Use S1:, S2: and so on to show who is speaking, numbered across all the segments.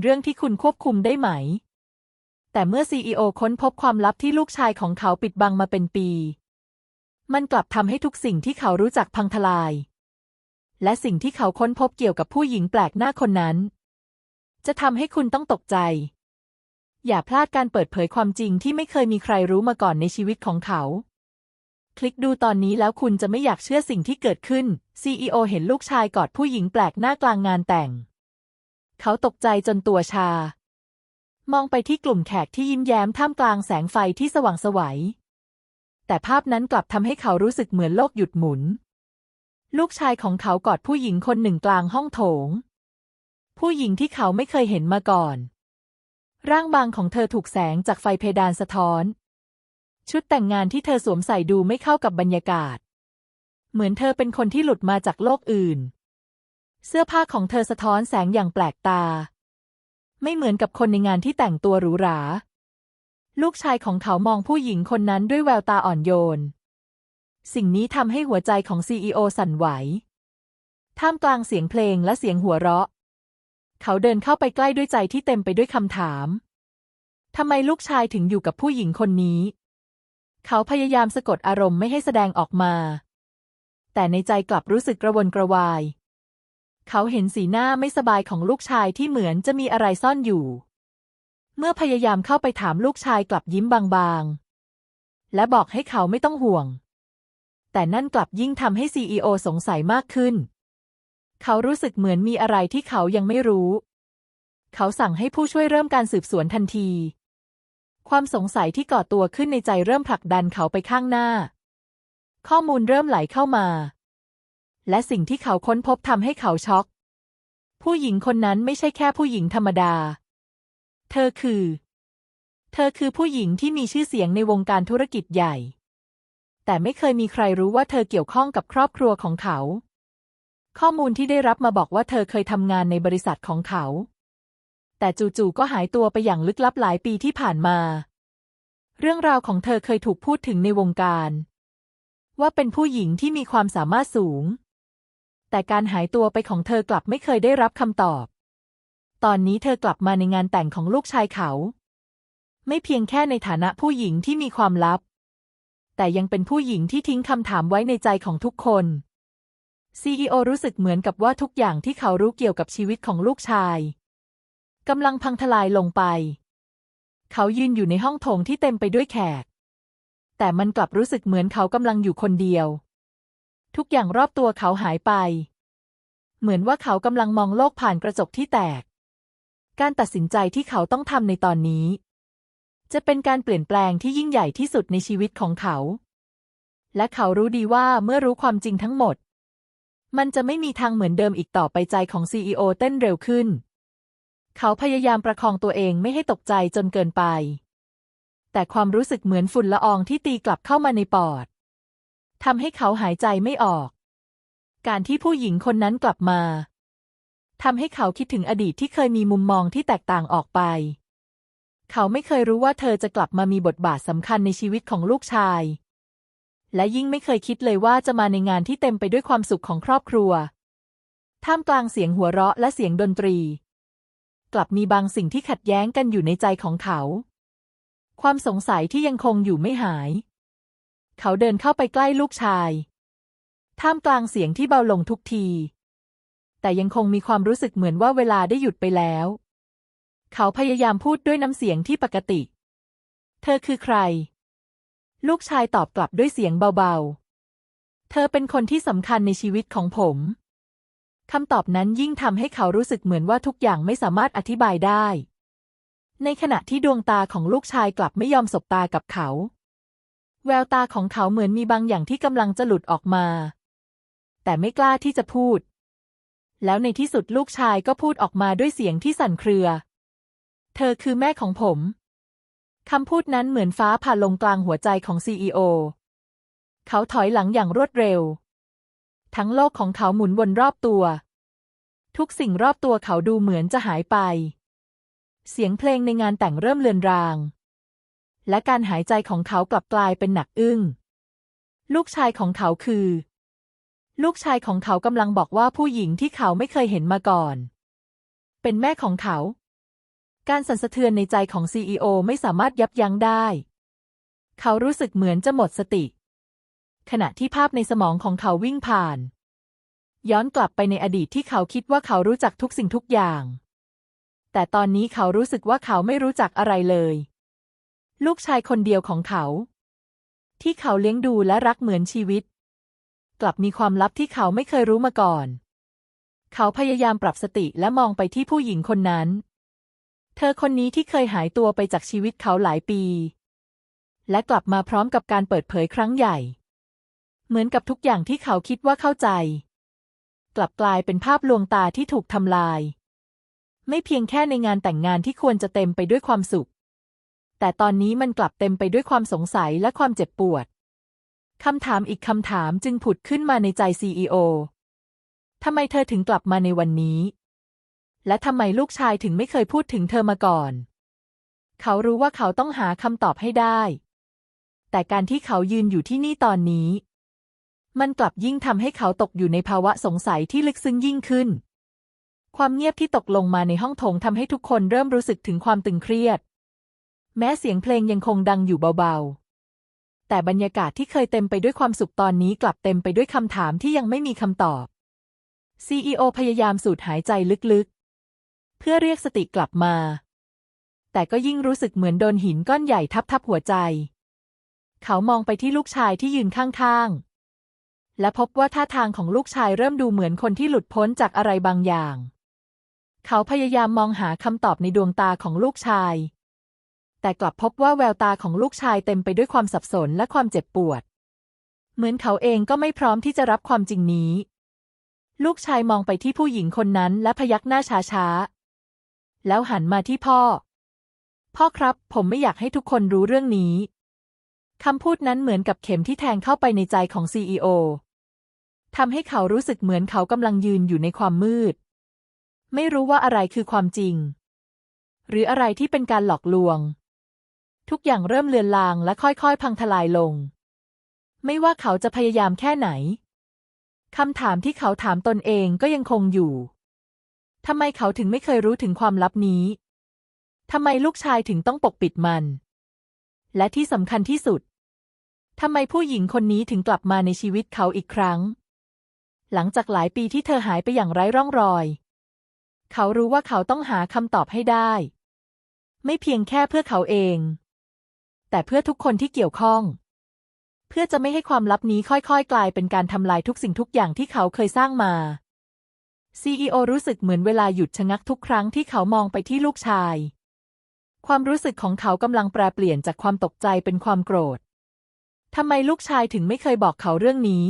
S1: เรื่องที่คุณควบคุมได้ไหม แต่เมื่อซีอค้นพบความลับที่ลูกชายของเขาปิดบังมาเป็นปี มันกลับทำให้ทุกสิ่งที่เขารู้จักพังทลาย และสิ่งที่เขาค้นพบเกี่ยวกับผู้หญิงแปลกหน้าคนนั้น จะทำให้คุณต้องตกใจ อย่าพลาดการเปิดเผยความจริงที่ไม่เคยมีใครรู้มาก่อนในชีวิตของเขาคลิกดูตอนนี้แล้วคุณจะไม่อยากเชื่อสิ่งที่เกิดขึ้น CEO เห็นลูกชายกอดผู้หญิงแปลกหน้ากลางงานแต่ง เขาตกใจจนตัวชา มองไปที่กลุ่มแขกที่ยิ้มแย้มท่ามกลางแสงไฟที่สว่างสวัย แต่ภาพนั้นกลับทำให้เขารู้สึกเหมือนโลกหยุดหมุน ลูกชายของเขากอดผู้หญิงคนหนึ่งกลางห้องโถง ผู้หญิงที่เขาไม่เคยเห็นมาก่อน ร่างบางของเธอถูกแสงจากไฟเพดานสะท้อน ชุดแต่งงานที่เธอสวมใส่ดูไม่เข้ากับบรรยากาศ เหมือนเธอเป็นคนที่หลุดมาจากโลกอื่น เสื้อผ้าของเธอสะท้อนแสงอย่างแปลกตา ไม่เหมือนกับคนในงานที่แต่งตัวหรูหรา ลูกชายของเขามองผู้หญิงคนนั้นด้วยแววตาอ่อนโยน สิ่งนี้ทำให้หัวใจของซีอสั่นไหว ท่ามกลางเสียงเพลงและเสียงหัวเราะ เขาเดินเข้าไปใกล้ด้วยใจที่เต็มไปด้วยคำถาม ทำไมลูกชายถึงอยู่กับผู้หญิงคนนี้ เขาพยายามสะกดอารมณ์ไม่ให้แสดงออกมา แต่ในใจกลับรู้สึกกระวนกระวาย เขาเห็นสีหน้าไม่สบายของลูกชายที่เหมือนจะมีอะไรซ่อนอยู่ เมื่อพยายามเข้าไปถามลูกชายกลับยิ้มบางๆ และบอกให้เขาไม่ต้องห่วง แต่นั่นกลับยิ่งทำให้ซีอสงสัยมากขึ้น เขารู้สึกเหมือนมีอะไรที่เขายังไม่รู้ เขาสั่งให้ผู้ช่วยเริ่มการสืบสวนทันที ความสงสัยที่ก่อตัวขึ้นในใจเริ่มผลักดันเขาไปข้างหน้า ข้อมูลเริ่มไหลเข้ามา และสิ่งที่เขาค้นพบทำให้เขาช็อก ผู้หญิงคนนั้นไม่ใช่แค่ผู้หญิงธรรมดา เธอคือ เธอคือผู้หญิงที่มีชื่อเสียงในวงการธุรกิจใหญ่ แต่ไม่เคยมีใครรู้ว่าเธอเกี่ยวข้องกับครอบครัวของเขา ข้อมูลที่ได้รับมาบอกว่าเธอเคยทำงานในบริษัทของเขา แต่จู่ๆก็หายตัวไปอย่างลึกลับหลายปีที่ผ่านมา เรื่องราวของเธอเคยถูกพูดถึงในวงการ ว่าเป็นผู้หญิงที่มีความสามารถสูง แต่การหายตัวไปของเธอกลับไม่เคยได้รับคำตอบ ตอนนี้เธอกลับมาในงานแต่งของลูกชายเขา ไม่เพียงแค่ในฐานะผู้หญิงที่มีความลับ แต่ยังเป็นผู้หญิงที่ทิ้งคำถามไว้ในใจของทุกคน CEO รู้สึกเหมือนกับว่าทุกอย่างที่เขารู้เกี่ยวกับชีวิตของลูกชายกำลังพังทลายลงไป เขายืนอยู่ในห้องโถงที่เต็มไปด้วยแขก แต่มันกลับรู้สึกเหมือนเขากำลังอยู่คนเดียว ทุกอย่างรอบตัวเขาหายไป เหมือนว่าเขากำลังมองโลกผ่านกระจกที่แตก การตัดสินใจที่เขาต้องทำในตอนนี้ จะเป็นการเปลี่ยนแปลงที่ยิ่งใหญ่ที่สุดในชีวิตของเขา และเขารู้ดีว่าเมื่อรู้ความจริงทั้งหมด มันจะไม่มีทางเหมือนเดิมอีกต่อไปใจของซีอเต้นเร็วขึ้น เขาพยายามประคองตัวเองไม่ให้ตกใจจนเกินไป แต่ความรู้สึกเหมือนฝุ่นละอองที่ตีกลับเข้ามาในปอด ทำให้เขาหายใจไม่ออก การที่ผู้หญิงคนนั้นกลับมาทำให้เขาคิดถึงอดีตที่เคยมีมุมมองที่แตกต่างออกไป เขาไม่เคยรู้ว่าเธอจะกลับมามีบทบาทสำคัญในชีวิตของลูกชาย และยิ่งไม่เคยคิดเลยว่าจะมาในงานที่เต็มไปด้วยความสุขของครอบครัว ท่ามกลางเสียงหัวเราะและเสียงดนตรี กลับมีบางสิ่งที่ขัดแย้งกันอยู่ในใจของเขา ความสงสัยที่ยังคงอยู่ไม่หาย เขาเดินเข้าไปใกล้ลูกชาย ท่ามกลางเสียงที่เบาลงทุกที แต่ยังคงมีความรู้สึกเหมือนว่าเวลาได้หยุดไปแล้ว เขาพยายามพูดด้วยน้ำเสียงที่ปกติ เธอคือใคร ลูกชายตอบกลับด้วยเสียงเบาๆ เธอเป็นคนที่สำคัญในชีวิตของผมคำตอบนั้นยิ่งทำให้เขารู้สึกเหมือนว่าทุกอย่างไม่สามารถอธิบายได้ ในขณะที่ดวงตาของลูกชายกลับไม่ยอมสบตากับเขา แววตาของเขาเหมือนมีบางอย่างที่กำลังจะหลุดออกมา แต่ไม่กล้าที่จะพูด แล้วในที่สุดลูกชายก็พูดออกมาด้วยเสียงที่สั่นเครือ เธอคือแม่ของผม คำพูดนั้นเหมือนฟ้าผ่าลงกลางหัวใจของซีอีโอเขาถอยหลังอย่างรวดเร็ว ทั้งโลกของเขาหมุนวนรอบตัว ทุกสิ่งรอบตัวเขาดูเหมือนจะหายไป เสียงเพลงในงานแต่งเริ่มเลือนราง และการหายใจของเขากลับกลายเป็นหนักอึ้ง ลูกชายของเขาคือ ลูกชายของเขากำลังบอกว่าผู้หญิงที่เขาไม่เคยเห็นมาก่อน เป็นแม่ของเขา การสั่นสะเทือนในใจของซีอไม่สามารถยับยั้งได้ เขารู้สึกเหมือนจะหมดสติ ขณะที่ภาพในสมองของเขาวิ่งผ่าน ย้อนกลับไปในอดีตที่เขาคิดว่าเขารู้จักทุกสิ่งทุกอย่าง แต่ตอนนี้เขารู้สึกว่าเขาไม่รู้จักอะไรเลย ลูกชายคนเดียวของเขา ที่เขาเลี้ยงดูและรักเหมือนชีวิต กลับมีความลับที่เขาไม่เคยรู้มาก่อน เขาพยายามปรับสติและมองไปที่ผู้หญิงคนนั้น เธอคนนี้ที่เคยหายตัวไปจากชีวิตเขาหลายปี และกลับมาพร้อมกับการเปิดเผยครั้งใหญ่ เหมือนกับทุกอย่างที่เขาคิดว่าเข้าใจ กลับกลายเป็นภาพลวงตาที่ถูกทำลาย ไม่เพียงแค่ในงานแต่งงานที่ควรจะเต็มไปด้วยความสุข แต่ตอนนี้มันกลับเต็มไปด้วยความสงสัยและความเจ็บปวด คำถามอีกคำถามจึงผุดขึ้นมาในใจซีอีโอทำไมเธอถึงกลับมาในวันนี้ และทำไมลูกชายถึงไม่เคยพูดถึงเธอมาก่อน เขารู้ว่าเขาต้องหาคำตอบให้ได้ แต่การที่เขายืนอยู่ที่นี่ตอนนี้ มันกลับยิ่งทำให้เขาตกอยู่ในภาวะสงสัยที่ลึกซึ้งยิ่งขึ้น ความเงียบที่ตกลงมาในห้องโถงทำให้ทุกคนเริ่มรู้สึกถึงความตึงเครียด แม้เสียงเพลงยังคงดังอยู่เบาๆ แต่บรรยากาศที่เคยเต็มไปด้วยความสุขตอนนี้กลับเต็มไปด้วยคำถามที่ยังไม่มีคำตอบ CEO พยายามสูดหายใจลึกๆ เพื่อเรียกสติกลับมา แต่ก็ยิ่งรู้สึกเหมือนโดนหินก้อนใหญ่ทับทับหัวใจ เขามองไปที่ลูกชายที่ยืนข้างๆ และพบว่าท่าทางของลูกชายเริ่มดูเหมือนคนที่หลุดพ้นจากอะไรบางอย่าง เขาพยายามมองหาคำตอบในดวงตาของลูกชาย แต่กลับพบว่าแววตาของลูกชายเต็มไปด้วยความสับสนและความเจ็บปวด เหมือนเขาเองก็ไม่พร้อมที่จะรับความจริงนี้ ลูกชายมองไปที่ผู้หญิงคนนั้นและพยักหน้าช้าๆ แล้วหันมาที่พ่อ พ่อครับผมไม่อยากให้ทุกคนรู้เรื่องนี้คำพูดนั้นเหมือนกับเข็มที่แทงเข้าไปในใจของซีอทำให้เขารู้สึกเหมือนเขากำลังยืนอยู่ในความมืด ไม่รู้ว่าอะไรคือความจริง หรืออะไรที่เป็นการหลอกลวง ทุกอย่างเริ่มเลือนลางและค่อยๆ พังทลายลง ไม่ว่าเขาจะพยายามแค่ไหนคำถามที่เขาถามตนเองก็ยังคงอยู่ทำไมเขาถึงไม่เคยรู้ถึงความลับนี้ทำไมลูกชายถึงต้องปกปิดมัน และที่สำคัญที่สุดทำไมผู้หญิงคนนี้ถึงกลับมาในชีวิตเขาอีกครั้ง หลังจากหลายปีที่เธอหายไปอย่างไร้ร่องรอย เขารู้ว่าเขาต้องหาคำตอบให้ได้ ไม่เพียงแค่เพื่อเขาเอง แต่เพื่อทุกคนที่เกี่ยวข้อง เพื่อจะไม่ให้ความลับนี้ค่อยๆ กลายเป็นการทำลายทุกสิ่งทุกอย่างที่เขาเคยสร้างมา CEO รู้สึกเหมือนเวลาหยุดชะงักทุกครั้งที่เขามองไปที่ลูกชาย ความรู้สึกของเขากำลังแปรเปลี่ยนจากความตกใจเป็นความโกรธทำไมลูกชายถึงไม่เคยบอกเขาเรื่องนี้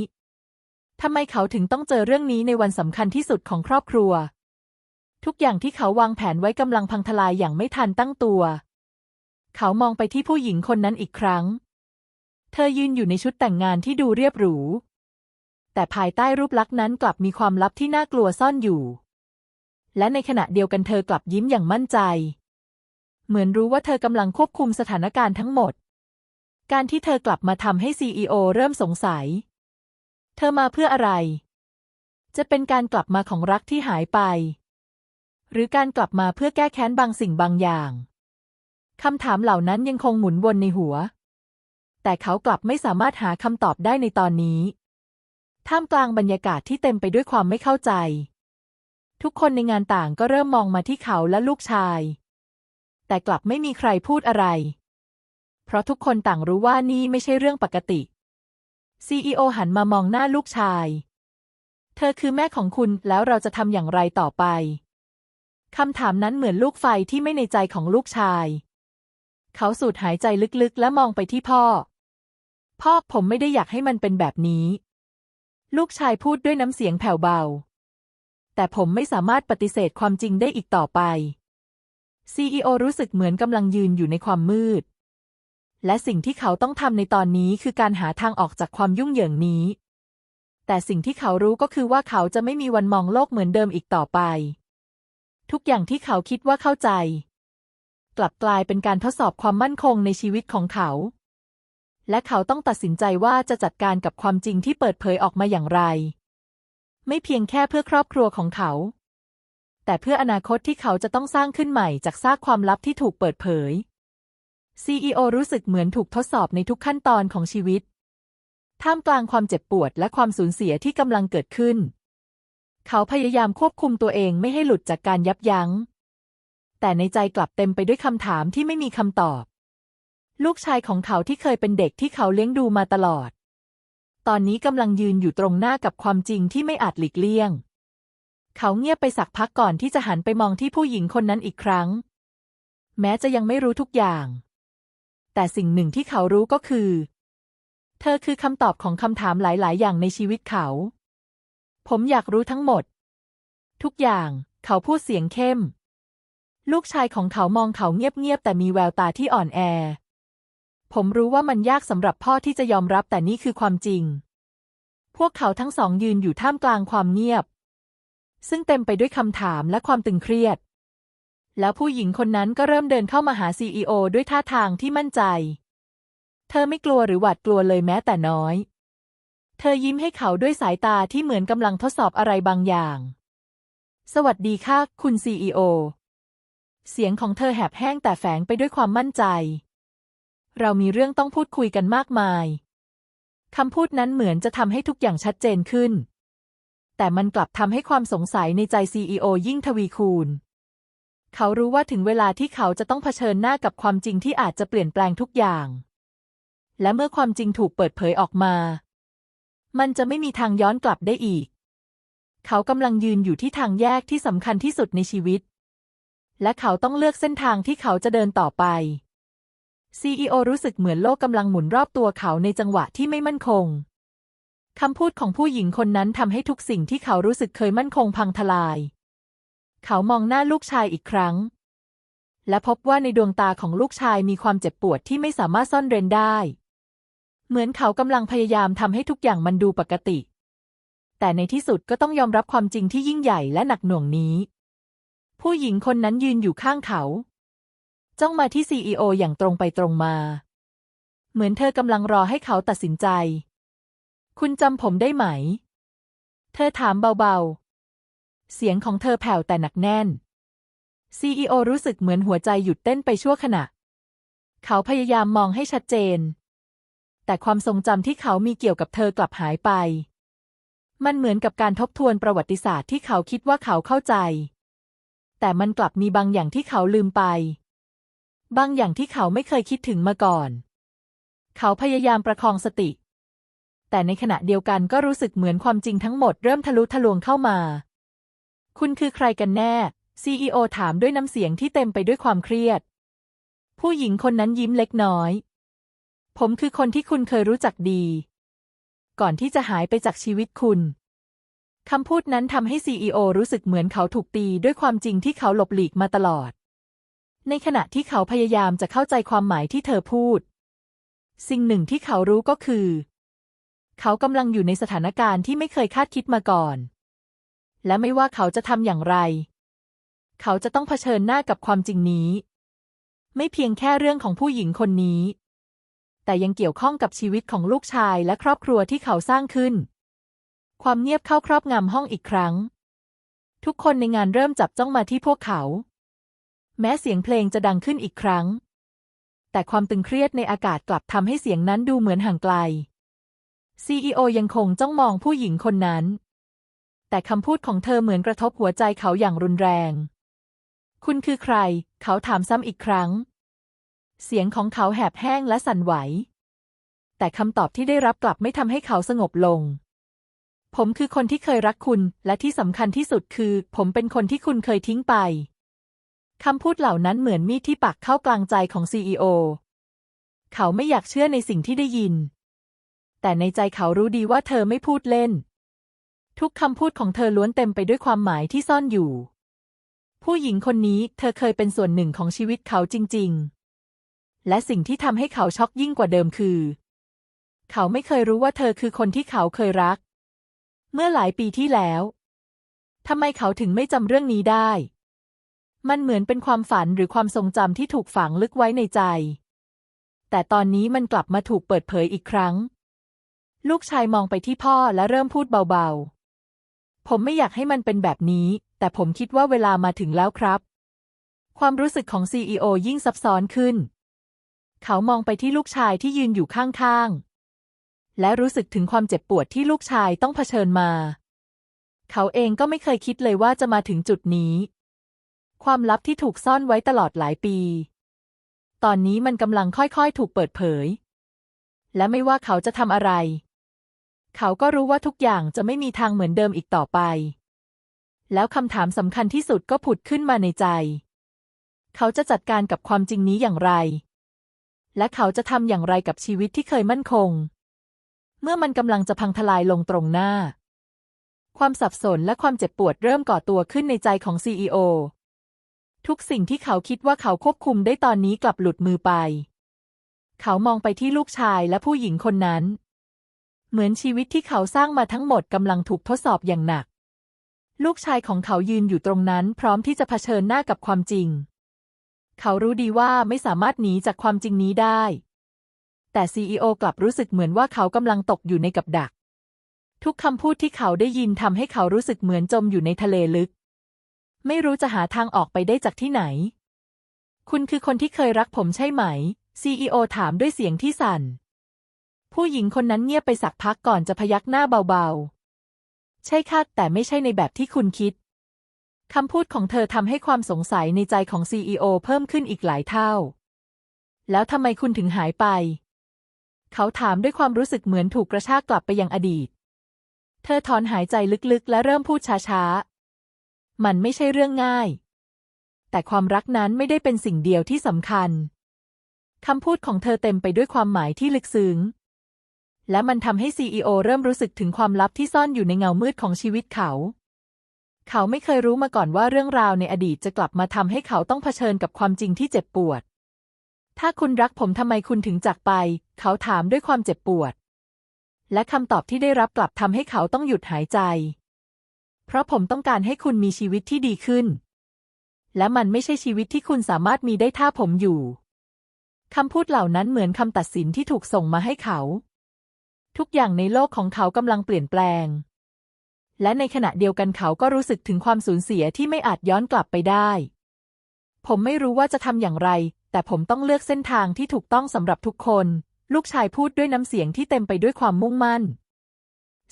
S1: ทำไมเขาถึงต้องเจอเรื่องนี้ในวันสำคัญที่สุดของครอบครัว ทุกอย่างที่เขาวางแผนไว้กำลังพังทลายอย่างไม่ทันตั้งตัว เขามองไปที่ผู้หญิงคนนั้นอีกครั้ง เธอยืนอยู่ในชุดแต่งงานที่ดูเรียบหรู แต่ภายใต้รูปลักษณ์นั้นกลับมีความลับที่น่ากลัวซ่อนอยู่ และในขณะเดียวกันเธอกลับยิ้มอย่างมั่นใจ เหมือนรู้ว่าเธอกำลังควบคุมสถานการณ์ทั้งหมด การที่เธอกลับมาทำให้ซีอเริ่มสงสัย เธอมาเพื่ออะไร จะเป็นการกลับมาของรักที่หายไป หรือการกลับมาเพื่อแก้แค้นบางสิ่งบางอย่าง คำถามเหล่านั้นยังคงหมุนวนในหัว แต่เขากลับไม่สามารถหาคำตอบได้ในตอนนี้ ท่ามกลางบรรยากาศที่เต็มไปด้วยความไม่เข้าใจ ทุกคนในงานต่างก็เริ่มมองมาที่เขาและลูกชาย แต่กลับไม่มีใครพูดอะไร เพราะทุกคนต่างรู้ว่านี่ไม่ใช่เรื่องปกติ CEO หันมามองหน้าลูกชาย เธอคือแม่ของคุณแล้วเราจะทำอย่างไรต่อไปคำถามนั้นเหมือนลูกไฟที่ไม่ในใจของลูกชาย เขาสูดหายใจลึกๆ และมองไปที่พ่อ พ่อผมไม่ได้อยากให้มันเป็นแบบนี้ ลูกชายพูดด้วยน้ำเสียงแผ่วเบา แต่ผมไม่สามารถปฏิเสธความจริงได้อีกต่อไป CEO รู้สึกเหมือนกำลังยืนอยู่ในความมืด และสิ่งที่เขาต้องทำในตอนนี้คือการหาทางออกจากความยุ่งเหยิงนี้ แต่สิ่งที่เขารู้ก็คือว่าเขาจะไม่มีวันมองโลกเหมือนเดิมอีกต่อไป ทุกอย่างที่เขาคิดว่าเข้าใจ กลับกลายเป็นการทดสอบความมั่นคงในชีวิตของเขา และเขาต้องตัดสินใจว่าจะจัดการกับความจริงที่เปิดเผยออกมาอย่างไร ไม่เพียงแค่เพื่อครอบครัวของเขา แต่เพื่ออนาคตที่เขาจะต้องสร้างขึ้นใหม่จากซากความลับที่ถูกเปิดเผย CEO รู้สึกเหมือนถูกทดสอบในทุกขั้นตอนของชีวิต ท่ามกลางความเจ็บปวดและความสูญเสียที่กำลังเกิดขึ้น เขาพยายามควบคุมตัวเองไม่ให้หลุดจากการยับยัง้ง แต่ในใจกลับเต็มไปด้วยคำถามที่ไม่มีคำตอบ ลูกชายของเขาที่เคยเป็นเด็กที่เขาเลี้ยงดูมาตลอด ตอนนี้กำลังยืนอยู่ตรงหน้ากับความจริงที่ไม่อาจหลีกเลี่ยง เขาเงียบไปสักพักก่อนที่จะหันไปมองที่ผู้หญิงคนนั้นอีกครั้ง แม้จะยังไม่รู้ทุกอย่าง แต่สิ่งหนึ่งที่เขารู้ก็คือ เธอคือคำตอบของคำถามหลาย ๆ อย่างในชีวิตเขา ผมอยากรู้ทั้งหมด ทุกอย่าง เขาพูดเสียงเข้ม ลูกชายของเขามองเขาเงียบๆแต่มีแววตาที่อ่อนแอ ผมรู้ว่ามันยากสำหรับพ่อที่จะยอมรับแต่นี่คือความจริง พวกเขาทั้งสองยืนอยู่ท่ามกลางความเงียบ ซึ่งเต็มไปด้วยคำถามและความตึงเครียด แล้วผู้หญิงคนนั้นก็เริ่มเดินเข้ามาหาซีอีโอด้วยท่าทางที่มั่นใจ เธอไม่กลัวหรือหวาดกลัวเลยแม้แต่น้อย เธอยิ้มให้เขาด้วยสายตาที่เหมือนกำลังทดสอบอะไรบางอย่าง สวัสดีค่ะ คุณซีอโอ เสียงของเธอแหบแห้งแต่แฝงไปด้วยความมั่นใจ เรามีเรื่องต้องพูดคุยกันมากมาย คำพูดนั้นเหมือนจะทำให้ทุกอย่างชัดเจนขึ้น แต่มันกลับทำให้ความสงสัยในใจซีอีโอยิ่งทวีคูณ เขารู้ว่าถึงเวลาที่เขาจะต้องเผชิญหน้ากับความจริงที่อาจจะเปลี่ยนแปลงทุกอย่าง และเมื่อความจริงถูกเปิดเผยออกมา มันจะไม่มีทางย้อนกลับได้อีก เขากำลังยืนอยู่ที่ทางแยกที่สำคัญที่สุดในชีวิต และเขาต้องเลือกเส้นทางที่เขาจะเดินต่อไป CEO รู้สึกเหมือนโลกกำลังหมุนรอบตัวเขาในจังหวะที่ไม่มั่นคง คำพูดของผู้หญิงคนนั้นทำให้ทุกสิ่งที่เขารู้สึกเคยมั่นคงพังทลาย เขามองหน้าลูกชายอีกครั้ง และพบว่าในดวงตาของลูกชายมีความเจ็บปวดที่ไม่สามารถซ่อนเร้นได้ เหมือนเขากำลังพยายามทำให้ทุกอย่างมันดูปกติ แต่ในที่สุดก็ต้องยอมรับความจริงที่ยิ่งใหญ่และหนักหน่วงนี้ ผู้หญิงคนนั้นยืนอยู่ข้างเขา จ้องมาที่ซีออย่างตรงไปตรงมา เหมือนเธอกำลังรอให้เขาตัดสินใจ คุณจำผมได้ไหม เธอถามเบาๆ เสียงของเธอแผ่วแต่หนักแน่นซีอรู้สึกเหมือนหัวใจหยุดเต้นไปชั่วขณะ เขาพยายามมองให้ชัดเจน แต่ความทรงจำที่เขามีเกี่ยวกับเธอกลับหายไป มันเหมือนกับการทบทวนประวัติศาสตร์ที่เขาคิดว่าเขาเข้าใจ แต่มันกลับมีบางอย่างที่เขาลืมไป บางอย่างที่เขาไม่เคยคิดถึงมาก่อน เขาพยายามประคองสติ แต่ในขณะเดียวกันก็รู้สึกเหมือนความจริงทั้งหมดเริ่มทะลุทะลวงเข้ามา คุณคือใครกันแน่ CEO ถามด้วยน้ำเสียงที่เต็มไปด้วยความเครียด ผู้หญิงคนนั้นยิ้มเล็กน้อย ผมคือคนที่คุณเคยรู้จักดี ก่อนที่จะหายไปจากชีวิตคุณ คำพูดนั้นทำให้ซีอีโอรู้สึกเหมือนเขาถูกตีด้วยความจริงที่เขาหลบหลีกมาตลอด ในขณะที่เขาพยายามจะเข้าใจความหมายที่เธอพูด สิ่งหนึ่งที่เขารู้ก็คือ เขากำลังอยู่ในสถานการณ์ที่ไม่เคยคาดคิดมาก่อน และไม่ว่าเขาจะทำอย่างไร เขาจะต้องเผชิญหน้ากับความจริงนี้ ไม่เพียงแค่เรื่องของผู้หญิงคนนี้ แต่ยังเกี่ยวข้องกับชีวิตของลูกชายและครอบครัวที่เขาสร้างขึ้น ความเงียบเข้าครอบงำห้องอีกครั้ง ทุกคนในงานเริ่มจับจ้องมาที่พวกเขา แม้เสียงเพลงจะดังขึ้นอีกครั้ง แต่ความตึงเครียดในอากาศกลับทำให้เสียงนั้นดูเหมือนห่างไกล CEO ยังคงจ้องมองผู้หญิงคนนั้น แต่คำพูดของเธอเหมือนกระทบหัวใจเขาอย่างรุนแรง คุณคือใคร เขาถามซ้ำอีกครั้ง เสียงของเขาแหบแห้งและสั่นไหว แต่คำตอบที่ได้รับกลับไม่ทำให้เขาสงบลง ผมคือคนที่เคยรักคุณ และที่สำคัญที่สุดคือ ผมเป็นคนที่คุณเคยทิ้งไป คำพูดเหล่านั้นเหมือนมีดที่ปักเข้ากลางใจของซีอเขาไม่อยากเชื่อในสิ่งที่ได้ยิน แต่ในใจเขารู้ดีว่าเธอไม่พูดเล่น ทุกคำพูดของเธอล้วนเต็มไปด้วยความหมายที่ซ่อนอยู่ ผู้หญิงคนนี้เธอเคยเป็นส่วนหนึ่งของชีวิตเขาจริง ๆ และสิ่งที่ทำให้เขาช็อกยิ่งกว่าเดิมคือ เขาไม่เคยรู้ว่าเธอคือคนที่เขาเคยรัก เมื่อหลายปีที่แล้วทำไมเขาถึงไม่จำเรื่องนี้ได้ มันเหมือนเป็นความฝันหรือความทรงจำที่ถูกฝังลึกไว้ในใจ แต่ตอนนี้มันกลับมาถูกเปิดเผยอีกครั้ง ลูกชายมองไปที่พ่อและเริ่มพูดเบาๆ ผมไม่อยากให้มันเป็นแบบนี้ แต่ผมคิดว่าเวลามาถึงแล้วครับ ความรู้สึกของ CEO ยิ่งซับซ้อนขึ้น เขามองไปที่ลูกชายที่ยืนอยู่ข้างๆ และรู้สึกถึงความเจ็บปวดที่ลูกชายต้องเผชิญมา เขาเองก็ไม่เคยคิดเลยว่าจะมาถึงจุดนี้ ความลับที่ถูกซ่อนไว้ตลอดหลายปี ตอนนี้มันกำลังค่อยๆ ถูกเปิดเผย และไม่ว่าเขาจะทำอะไร เขาก็รู้ว่าทุกอย่างจะไม่มีทางเหมือนเดิมอีกต่อไป แล้วคำถามสำคัญที่สุดก็ผุดขึ้นมาในใจ เขาจะจัดการกับความจริงนี้อย่างไรและเขาจะทำอย่างไรกับชีวิตที่เคยมั่นคง เมื่อมันกำลังจะพังทลายลงตรงหน้า ความสับสนและความเจ็บปวดเริ่มก่อตัวขึ้นในใจของซีอทุกสิ่งที่เขาคิดว่าเขาควบคุมได้ตอนนี้กลับหลุดมือไป เขามองไปที่ลูกชายและผู้หญิงคนนั้น เหมือนชีวิตที่เขาสร้างมาทั้งหมดกำลังถูกทดสอบอย่างหนัก ลูกชายของเขายืนอยู่ตรงนั้นพร้อมที่จะเผชิญหน้ากับความจริง เขารู้ดีว่าไม่สามารถหนีจากความจริงนี้ได้ แต่ซีออกลับรู้สึกเหมือนว่าเขากำลังตกอยู่ในกับดัก ทุกคำพูดที่เขาได้ยินทำให้เขารู้สึกเหมือนจมอยู่ในทะเลลึก ไม่รู้จะหาทางออกไปได้จากที่ไหน คุณคือคนที่เคยรักผมใช่ไหม CEO ถามด้วยเสียงที่สั่น ผู้หญิงคนนั้นเงียบไปสักพักก่อนจะพยักหน้าเบาๆ ใช่ค่ะแต่ไม่ใช่ในแบบที่คุณคิดคำพูดของเธอทำให้ความสงสัยในใจของ CEO เพิ่มขึ้นอีกหลายเท่า แล้วทำไมคุณถึงหายไป เขาถามด้วยความรู้สึกเหมือนถูกกระชากกลับไปยังอดีต เธอถอนหายใจลึกๆ และเริ่มพูดช้าๆ มันไม่ใช่เรื่องง่าย แต่ความรักนั้นไม่ได้เป็นสิ่งเดียวที่สำคัญ คำพูดของเธอเต็มไปด้วยความหมายที่ลึกซึ้ง และมันทำให้ CEO เริ่มรู้สึกถึงความลับที่ซ่อนอยู่ในเงามืดของชีวิตเขา เขาไม่เคยรู้มาก่อนว่าเรื่องราวในอดีตจะกลับมาทำให้เขาต้องเผชิญกับความจริงที่เจ็บปวด ถ้าคุณรักผมทำไมคุณถึงจากไป เขาถามด้วยความเจ็บปวด และคำตอบที่ได้รับกลับทำให้เขาต้องหยุดหายใจ เพราะผมต้องการให้คุณมีชีวิตที่ดีขึ้น และมันไม่ใช่ชีวิตที่คุณสามารถมีได้ถ้าผมอยู่คำพูดเหล่านั้นเหมือนคำตัดสินที่ถูกส่งมาให้เขา ทุกอย่างในโลกของเขากำลังเปลี่ยนแปลง และในขณะเดียวกันเขาก็รู้สึกถึงความสูญเสียที่ไม่อาจย้อนกลับไปได้ ผมไม่รู้ว่าจะทำอย่างไร แต่ผมต้องเลือกเส้นทางที่ถูกต้องสำหรับทุกคน ลูกชายพูดด้วยน้ำเสียงที่เต็มไปด้วยความมุ่งมั่น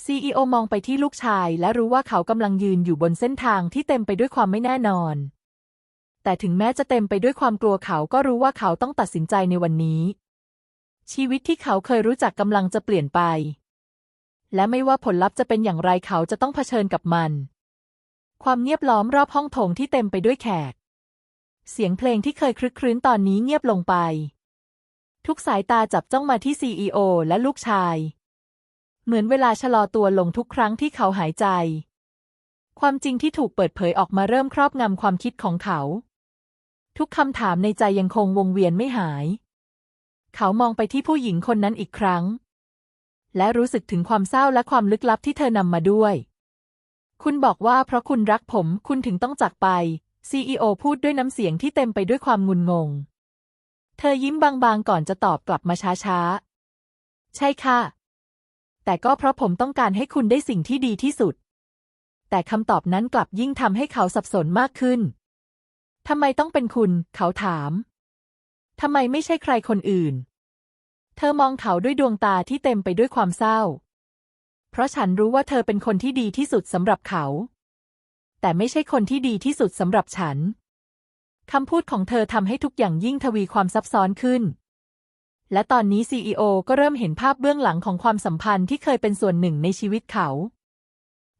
S1: CEO มองไปที่ลูกชายและรู้ว่าเขากำลังยืนอยู่บนเส้นทางที่เต็มไปด้วยความไม่แน่นอน แต่ถึงแม้จะเต็มไปด้วยความกลัวเขาก็รู้ว่าเขาต้องตัดสินใจในวันนี้ ชีวิตที่เขาเคยรู้จักกำลังจะเปลี่ยนไป และไม่ว่าผลลัพธ์จะเป็นอย่างไรเขาจะต้องเผชิญกับมัน ความเงียบล้อมรอบห้องโถงที่เต็มไปด้วยแขก เสียงเพลงที่เคยคลึกครื้นตอนนี้เงียบลงไป ทุกสายตาจับจ้องมาที่ CEO และลูกชาย เหมือนเวลาชะลอตัวลงทุกครั้งที่เขาหายใจ ความจริงที่ถูกเปิดเผยออกมาเริ่มครอบงำความคิดของเขา ทุกคำถามในใจยังคงวงเวียนไม่หาย เขามองไปที่ผู้หญิงคนนั้นอีกครั้ง และรู้สึกถึงความเศร้าและความลึกลับที่เธอนำมาด้วยคุณบอกว่าเพราะคุณรักผมคุณถึงต้องจากไป CEO พูดด้วยน้ำเสียงที่เต็มไปด้วยความงุนงง เธอยิ้มบางๆก่อนจะตอบกลับมาช้าๆ ใช่ค่ะ แต่ก็เพราะผมต้องการให้คุณได้สิ่งที่ดีที่สุด แต่คำตอบนั้นกลับยิ่งทำให้เขาสับสนมากขึ้น ทำไมต้องเป็นคุณ เขาถาม ทำไมไม่ใช่ใครคนอื่น เธอมองเขาด้วยดวงตาที่เต็มไปด้วยความเศร้า เพราะฉันรู้ว่าเธอเป็นคนที่ดีที่สุดสำหรับเขา แต่ไม่ใช่คนที่ดีที่สุดสำหรับฉัน คำพูดของเธอทำให้ทุกอย่างยิ่งทวีความซับซ้อนขึ้น และตอนนี้ CEO ก็เริ่มเห็นภาพเบื้องหลังของความสัมพันธ์ที่เคยเป็นส่วนหนึ่งในชีวิตเขา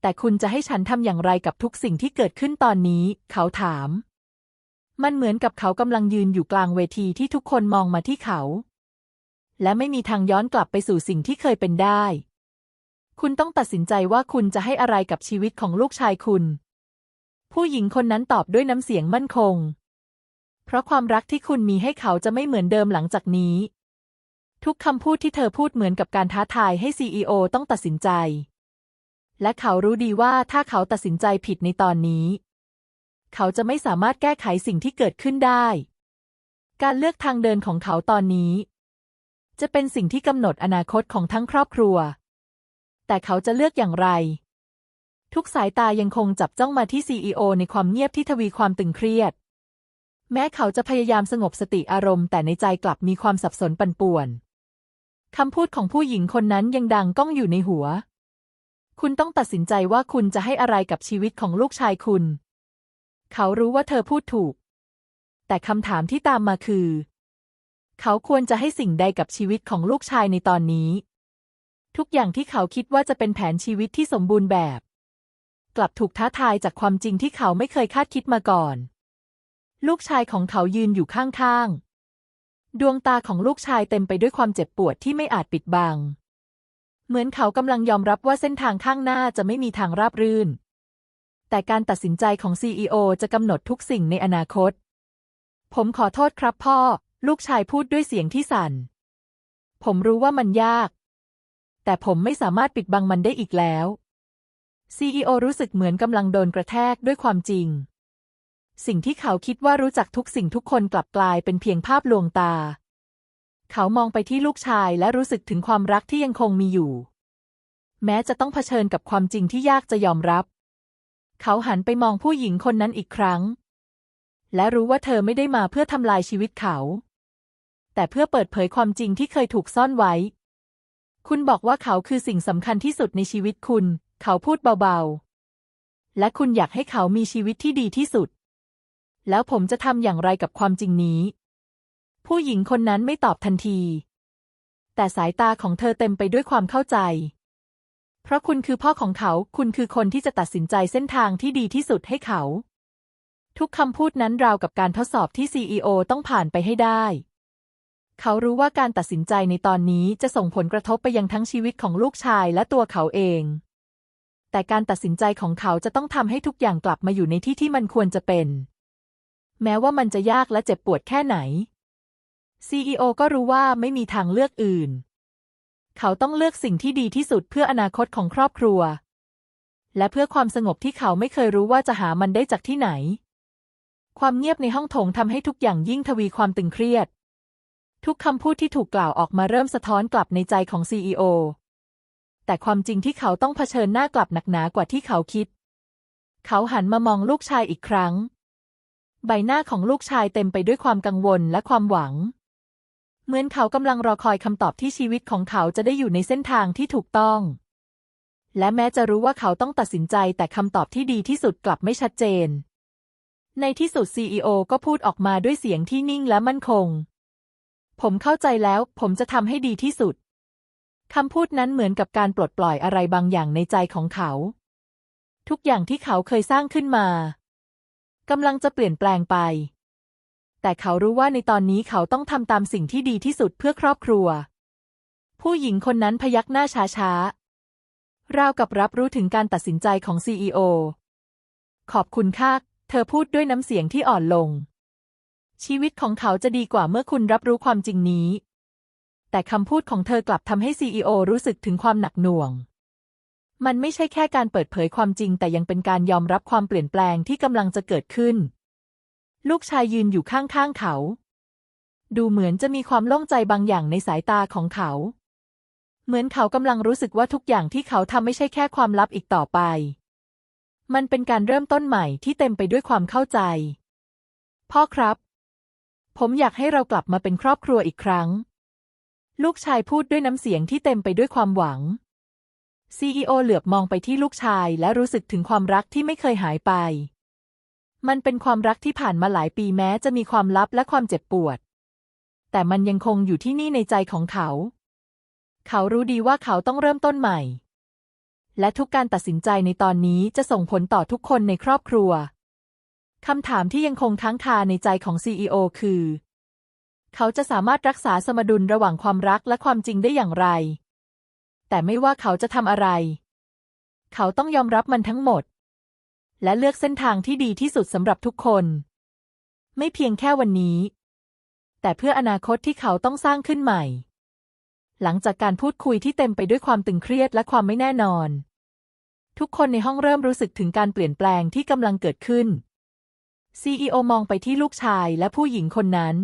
S1: แต่คุณจะให้ฉันทำอย่างไรกับทุกสิ่งที่เกิดขึ้นตอนนี้ เขาถาม มันเหมือนกับเขากำลังยืนอยู่กลางเวทีที่ทุกคนมองมาที่เขา และไม่มีทางย้อนกลับไปสู่สิ่งที่เคยเป็นได้คุณต้องตัดสินใจว่าคุณจะให้อะไรกับชีวิตของลูกชายคุณ ผู้หญิงคนนั้นตอบด้วยน้ำเสียงมั่นคง เพราะความรักที่คุณมีให้เขาจะไม่เหมือนเดิมหลังจากนี้ ทุกคำพูดที่เธอพูดเหมือนกับการท้าทายให้ CEO ต้องตัดสินใจ และเขารู้ดีว่าถ้าเขาตัดสินใจผิดในตอนนี้ เขาจะไม่สามารถแก้ไขสิ่งที่เกิดขึ้นได้ การเลือกทางเดินของเขาตอนนี้ จะเป็นสิ่งที่กำหนดอนาคตของทั้งครอบครัว แต่เขาจะเลือกอย่างไร ทุกสายตายังคงจับจ้องมาที่ซีอในความเงียบที่ทวีความตึงเครียด แม้เขาจะพยายามสงบสติอารมณ์แต่ในใจกลับมีความสับสนปั่นป่วนคำพูดของผู้หญิงคนนั้นยังดังก้องอยู่ในหัว คุณต้องตัดสินใจว่าคุณจะให้อะไรกับชีวิตของลูกชายคุณ เขารู้ว่าเธอพูดถูก แต่คำถามที่ตามมาคือ เขาควรจะให้สิ่งใดกับชีวิตของลูกชายในตอนนี้ ทุกอย่างที่เขาคิดว่าจะเป็นแผนชีวิตที่สมบูรณ์แบบ กลับถูกท้าทายจากความจริงที่เขาไม่เคยคาดคิดมาก่อน ลูกชายของเขายืนอยู่ข้างๆ ดวงตาของลูกชายเต็มไปด้วยความเจ็บปวดที่ไม่อาจปิดบัง เหมือนเขากำลังยอมรับว่าเส้นทางข้างหน้าจะไม่มีทางราบรื่น แต่การตัดสินใจของ CEO จะกำหนดทุกสิ่งในอนาคต ผมขอโทษครับพ่อ ลูกชายพูดด้วยเสียงที่สั่น ผมรู้ว่ามันยาก แต่ผมไม่สามารถปิดบังมันได้อีกแล้ว CEO รู้สึกเหมือนกำลังโดนกระแทกด้วยความจริง สิ่งที่เขาคิดว่ารู้จักทุกสิ่งทุกคนกลับกลายเป็นเพียงภาพลวงตา เขามองไปที่ลูกชายและรู้สึกถึงความรักที่ยังคงมีอยู่ แม้จะต้องเผชิญกับความจริงที่ยากจะยอมรับ เขาหันไปมองผู้หญิงคนนั้นอีกครั้ง และรู้ว่าเธอไม่ได้มาเพื่อทำลายชีวิตเขา แต่เพื่อเปิดเผยความจริงที่เคยถูกซ่อนไว้ คุณบอกว่าเขาคือสิ่งสำคัญที่สุดในชีวิตคุณ เขาพูดเบาๆ และคุณอยากให้เขามีชีวิตที่ดีที่สุด แล้วผมจะทำอย่างไรกับความจริงนี้ ผู้หญิงคนนั้นไม่ตอบทันที แต่สายตาของเธอเต็มไปด้วยความเข้าใจ เพราะคุณคือพ่อของเขา คุณคือคนที่จะตัดสินใจเส้นทางที่ดีที่สุดให้เขา ทุกคำพูดนั้นราวกับการทดสอบที่ CEO ต้องผ่านไปให้ได้เขารู้ว่าการตัดสินใจในตอนนี้จะส่งผลกระทบไปยังทั้งชีวิตของลูกชายและตัวเขาเอง แต่การตัดสินใจของเขาจะต้องทำให้ทุกอย่างกลับมาอยู่ในที่ที่มันควรจะเป็น แม้ว่ามันจะยากและเจ็บปวดแค่ไหน CEO ก็รู้ว่าไม่มีทางเลือกอื่น เขาต้องเลือกสิ่งที่ดีที่สุดเพื่ออนาคตของครอบครัว และเพื่อความสงบที่เขาไม่เคยรู้ว่าจะหามันได้จากที่ไหน ความเงียบในห้องโถงทำให้ทุกอย่างยิ่งทวีความตึงเครียด ทุกคำพูดที่ถูกกล่าวออกมาเริ่มสะท้อนกลับในใจของ CEO แต่ความจริงที่เขาต้องเผชิญหน้ากลับหนักหนากว่าที่เขาคิด เขาหันมามองลูกชายอีกครั้ง ใบหน้าของลูกชายเต็มไปด้วยความกังวลและความหวัง เหมือนเขากำลังรอคอยคำตอบที่ชีวิตของเขาจะได้อยู่ในเส้นทางที่ถูกต้อง และแม้จะรู้ว่าเขาต้องตัดสินใจแต่คำตอบที่ดีที่สุดกลับไม่ชัดเจน ในที่สุด CEO ก็พูดออกมาด้วยเสียงที่นิ่งและมั่นคง ผมเข้าใจแล้ว ผมจะทำให้ดีที่สุด คำพูดนั้นเหมือนกับการปลดปล่อยอะไรบางอย่างในใจของเขา ทุกอย่างที่เขาเคยสร้างขึ้นมากำลังจะเปลี่ยนแปลงไป แต่เขารู้ว่าในตอนนี้เขาต้องทำตามสิ่งที่ดีที่สุดเพื่อครอบครัว ผู้หญิงคนนั้นพยักหน้าช้าๆ ราวกับรับรู้ถึงการตัดสินใจของ CEO ขอบคุณค่ะเธอพูดด้วยน้ำเสียงที่อ่อนลง ชีวิตของเขาจะดีกว่าเมื่อคุณรับรู้ความจริงนี้ แต่คำพูดของเธอกลับทำให้ CEO รู้สึกถึงความหนักหน่วง มันไม่ใช่แค่การเปิดเผยความจริง แต่ยังเป็นการยอมรับความเปลี่ยนแปลงที่กำลังจะเกิดขึ้น ลูกชายยืนอยู่ข้างๆเขา ดูเหมือนจะมีความโล่งใจบางอย่างในสายตาของเขา เหมือนเขากำลังรู้สึกว่าทุกอย่างที่เขาทำไม่ใช่แค่ความลับอีกต่อไป มันเป็นการเริ่มต้นใหม่ที่เต็มไปด้วยความเข้าใจ พ่อครับ ผมอยากให้เรากลับมาเป็นครอบครัวอีกครั้ง ลูกชายพูดด้วยน้ำเสียงที่เต็มไปด้วยความหวัง CEO เหลือบมองไปที่ลูกชายและรู้สึกถึงความรักที่ไม่เคยหายไป มันเป็นความรักที่ผ่านมาหลายปีแม้จะมีความลับและความเจ็บปวด แต่มันยังคงอยู่ที่นี่ในใจของเขา เขารู้ดีว่าเขาต้องเริ่มต้นใหม่ และทุกการตัดสินใจในตอนนี้จะส่งผลต่อทุกคนในครอบครัว คำถามที่ยังคงค้างคาในใจของ CEO คือ เขาจะสามารถรักษาสมดุลระหว่างความรักและความจริงได้อย่างไร แต่ไม่ว่าเขาจะทำอะไร เขาต้องยอมรับมันทั้งหมด และเลือกเส้นทางที่ดีที่สุดสำหรับทุกคน ไม่เพียงแค่วันนี้ แต่เพื่ออนาคตที่เขาต้องสร้างขึ้นใหม่ หลังจากการพูดคุยที่เต็มไปด้วยความตึงเครียดและความไม่แน่นอน ทุกคนในห้องเริ่มรู้สึกถึงการเปลี่ยนแปลงที่กำลังเกิดขึ้น CEO มองไปที่ลูกชายและผู้หญิงคนนั้น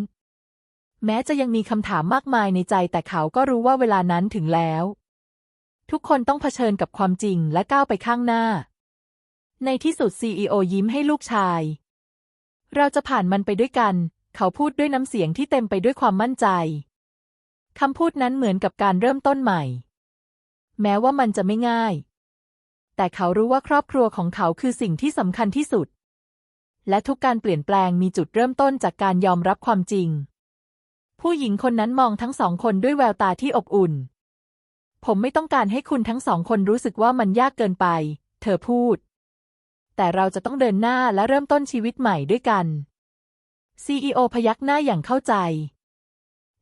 S1: แม้จะยังมีคำถามมากมายในใจแต่เขาก็รู้ว่าเวลานั้นถึงแล้ว ทุกคนต้องเผชิญกับความจริงและก้าวไปข้างหน้า ในที่สุดซีอยิ้มให้ลูกชาย เราจะผ่านมันไปด้วยกัน เขาพูดด้วยน้ำเสียงที่เต็มไปด้วยความมั่นใจคำพูดนั้นเหมือนกับการเริ่มต้นใหม่ แม้ว่ามันจะไม่ง่าย แต่เขารู้ว่าครอบครัวของเขาคือสิ่งที่สำคัญที่สุด และทุกการเปลี่ยนแปลงมีจุดเริ่มต้นจากการยอมรับความจริง ผู้หญิงคนนั้นมองทั้งสองคนด้วยแววตาที่อบอุ่น ผมไม่ต้องการให้คุณทั้งสองคนรู้สึกว่ามันยากเกินไป เธอพูด แต่เราจะต้องเดินหน้าและเริ่มต้นชีวิตใหม่ด้วยกัน CEO พยักหน้าอย่างเข้าใจ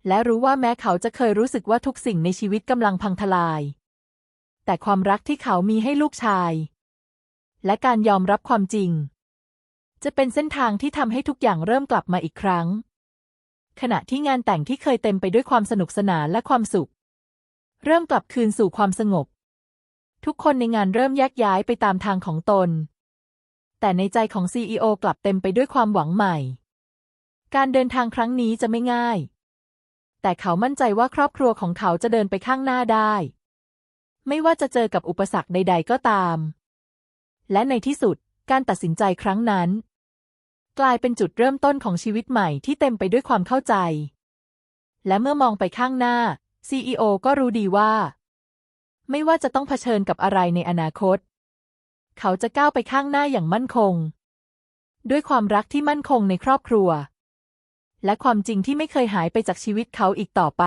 S1: และรู้ว่าแม้เขาจะเคยรู้สึกว่าทุกสิ่งในชีวิตกำลังพังทลาย แต่ความรักที่เขามีให้ลูกชาย และการยอมรับความจริง จะเป็นเส้นทางที่ทำให้ทุกอย่างเริ่มกลับมาอีกครั้ง ขณะที่งานแต่งที่เคยเต็มไปด้วยความสนุกสนานและความสุข เริ่มกลับคืนสู่ความสงบ ทุกคนในงานเริ่มแยกย้ายไปตามทางของตน แต่ในใจของ CEO กลับเต็มไปด้วยความหวังใหม่ การเดินทางครั้งนี้จะไม่ง่าย แต่เขามั่นใจว่าครอบครัวของเขาจะเดินไปข้างหน้าได้ ไม่ว่าจะเจอกับอุปสรรคใด ๆ ก็ตาม และในที่สุดการตัดสินใจครั้งนั้น กลายเป็นจุดเริ่มต้นของชีวิตใหม่ที่เต็มไปด้วยความเข้าใจ และเมื่อมองไปข้างหน้า CEO ก็รู้ดีว่า ไม่ว่าจะต้องเผชิญกับอะไรในอนาคต เขาจะก้าวไปข้างหน้าอย่างมั่นคง ด้วยความรักที่มั่นคงในครอบครัว และความจริงที่ไม่เคยหายไปจากชีวิตเขาอีกต่อไป